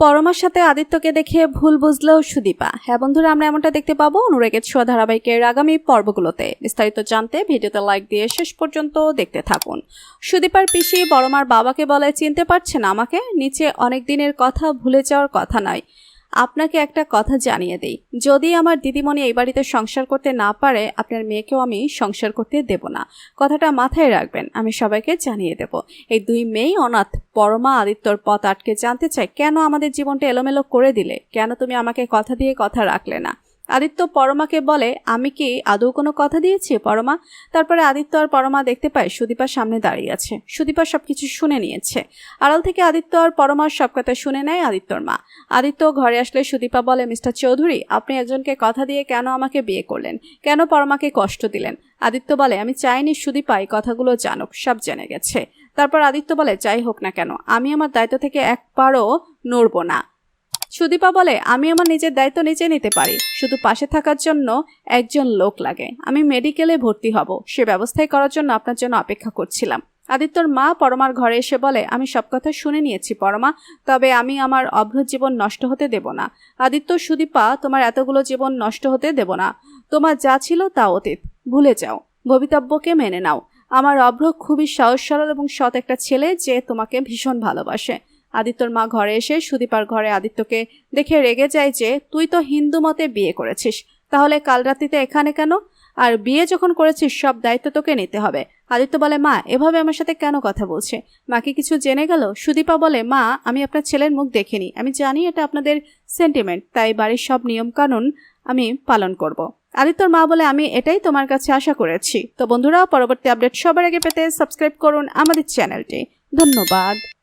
পরমার সাথে আদিত্যকে দেখে ভুল বুঝলেও সুদীপা। হ্যাঁ বন্ধুরা, আমরা এমনটা দেখতে পাবো অনুরাগের ছোঁয়া ধারাবাহিকের আগামী পর্বগুলোতে। বিস্তারিত জানতে ভিডিওতে লাইক দিয়ে শেষ পর্যন্ত দেখতে থাকুন। সুদীপার পিসি বড়মার বাবাকে বলে, চিনতে পারছেন আমাকে? নিচে অনেক দিনের কথা, ভুলে যাওয়ার কথা নয়। আপনাকে একটা কথা জানিয়ে দিই। যদি আমার দিদিমণি এই বাড়িতে সংসার করতে না পারে, আপনার মেয়েকেও আমি সংসার করতে দেব না। কথাটা মাথায় রাখবেন, আমি সবাইকে জানিয়ে দেব। এই দুই মেয়েই অনাথ পরমা আদিত্যর পথ আটকে জানতে চাই, কেন আমাদের জীবনটা এলোমেলো করে দিলে? কেন তুমি আমাকে কথা দিয়ে কথা রাখলে না? আদিত্য পরমাকে বলে, আমি কি আদৌ কোনো কথা দিয়েছি, পরমা? তারপরে আদিত্য আর পরমা দেখতে পায় সুদীপার সামনে দাঁড়িয়ে আছে। সুদীপা সবকিছু শুনে নিয়েছে। আড়াল থেকে আদিত্য আর পরমার সব কথা শুনে নেয় আদিত্যর মা। আদিত্য ঘরে আসলে সুদীপা বলে, মিস্টার চৌধুরী, আপনি একজনকে কথা দিয়ে কেন আমাকে বিয়ে করলেন? কেন পরমাকে কষ্ট দিলেন? আদিত্য বলে, আমি চাইনি সুদীপা এই কথাগুলো জানুক, সব জেনে গেছে। তারপর আদিত্য বলে, যাই হোক না কেন, আমি আমার দায়িত্ব থেকে একবারও নড়ব না। সুদীপা বলে, আমি আমার নিজের দায়িত্ব নিজে নিতে পারি। শুধু পাশে থাকার জন্য একজন লোক লাগে। আমি মেডিকেলে ভর্তি হব। সে ব্যবস্থাই করার জন্য আপনার জন্য অপেক্ষা করছিলাম। আদিত্যর মা পরমার ঘরে এসে বলে, আমি সব কথা শুনে নিয়েছি পরমা, তবে আমি আমার অভ্র জীবন নষ্ট হতে দেব না। আদিত্য, সুদীপা, তোমার এতগুলো জীবন নষ্ট হতে দেব না। তোমার যা ছিল তা অতীত। ভুলে যাও। ভবিতব্যকে মেনে নাও। আমার অভ্র খুবই সহজ, সরল এবং সৎ একটা ছেলে যে তোমাকে ভীষণ ভালোবাসে। আদিত্যর মা ঘরে এসে সুদীপার ঘরে আদিত্যকে দেখে রেগে যায় যে, তুই তো হিন্দু মতে বিয়ে করেছিস। তাহলে কাল রাত্রিতে এখানে কেন? আর বিয়ে যখন করেছিস, সব দায়িত্ব তোকে নিতে হবে। আদিত্য বলে, মা, এভাবে আমার সাথে কেন কথা বলছে? মাকে কিছু জেনে গেল? সুদীপা বলে, মা, আমি আপনার ছেলের মুখ দেখিনি। আমি জানি এটা আপনাদের সেন্টিমেন্ট তাই বাড়ির সব নিয়মকানুন আমি পালন করব। আদিত্যর মা বলে, আমি এটাই তোমার কাছে আশা করেছি। তো বন্ধুরা, পরবর্তী আপডেট সবার আগে পেতে সাবস্ক্রাইব করুন আমাদের চ্যানেলটি ধন্যবাদ।